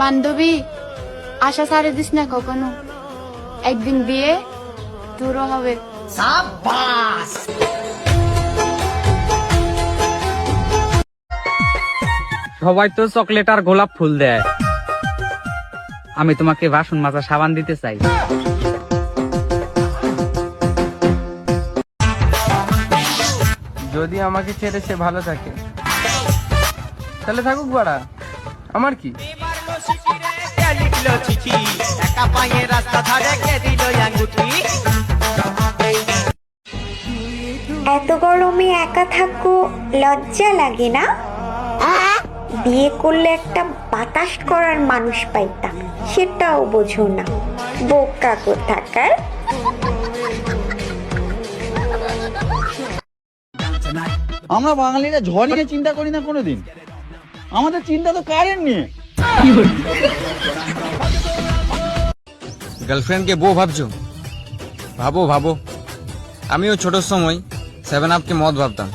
বান্ধবী আশা ছাড়ে দিস না কখনো। একদিন বিয়ে দূরও হবে। সবাই তো চকলেট আর গোলাপ ফুল দেয়। আমি তোমাকে বাসন মাজা সাবান দিতে চাই। যদি আমাকে ছেড়ে সে ভালো থাকে তাহলে থাকুক বাড়া। আমার কি? এত গরমে একা থাকো লজ্জা লাগে না? বিয়ে করলে একটা বাতাস করার মানুষ পাইতাম সেটাও বোঝো না। বোকা কোথাকার? আমরা বাঙালিরা ঝড় নিয়ে চিন্তা করি না কোনোদিন। আমাদের চিন্তা তো কারেন্ট নিয়ে। গার্লফ্রেন্ডকে বউ ভাবছ ভাবো ভাবো আমিও ছোট সময় সেভেন আপকে মদ ভাবতাম